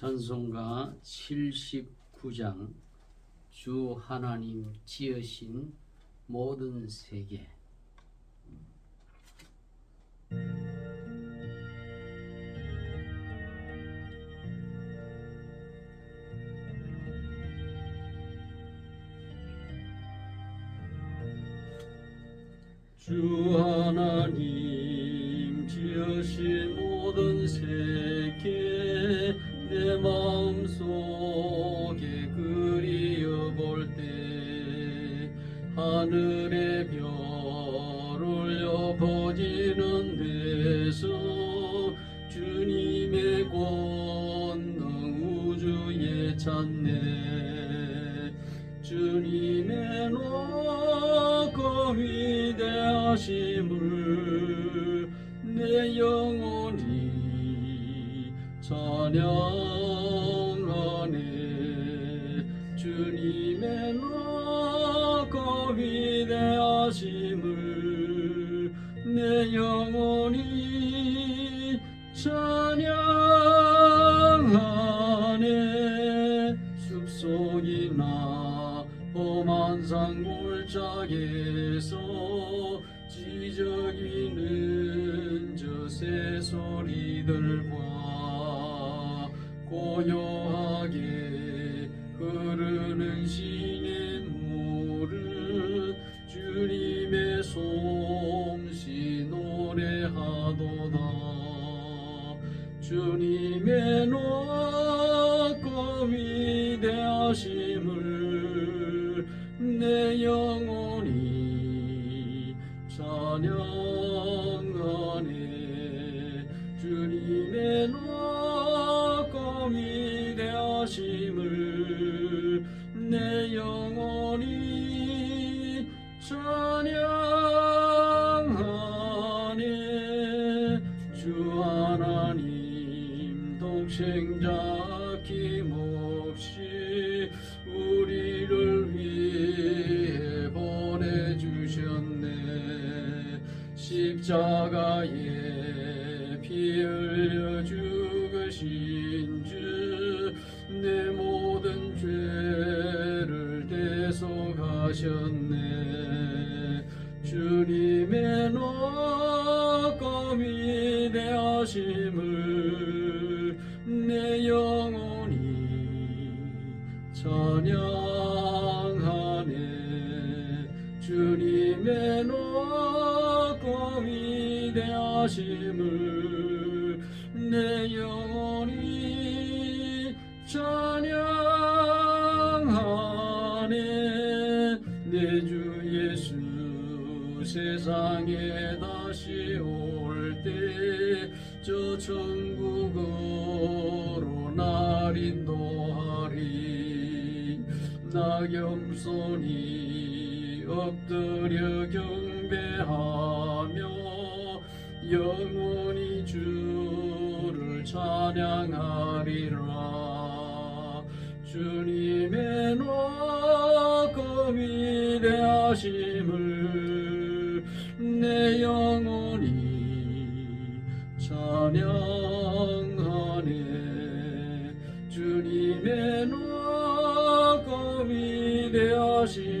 찬송가 79장 주 하나님 지으신 모든 세계. 주 하늘의 별 올려 퍼지는 데서 주님의 권능 우주에 찾네 주님의 높고 위대하심을 내 영혼이 찬양 숲속이나 험한 산 골짜기에서 지저귀는 저 새소리들과 고요하게 흐르는 시냇물은 주님의 솜씨 노래하도다. 주님의 높고 위대하심 찬양하네 주님의 위대하심을 내 영혼이 찬양하네 주 하나님 동생자 십자가에 피 흘려 죽으신 주 내 모든 죄를 대속하셨네. 주님의 높고 위대하심을 내 영혼이 찬양하네. 주님의 높고 내 영혼이 찬양하네. 내 주 예수 세상에 다시 올 때 저 천국으로 날 인도하리. 낙염손이 엎드려 경배하며 영원히 주를 찬양하리라. 주님의 높고 위대하심을 내 영혼이 찬양하네. 주님의 높고 위대하심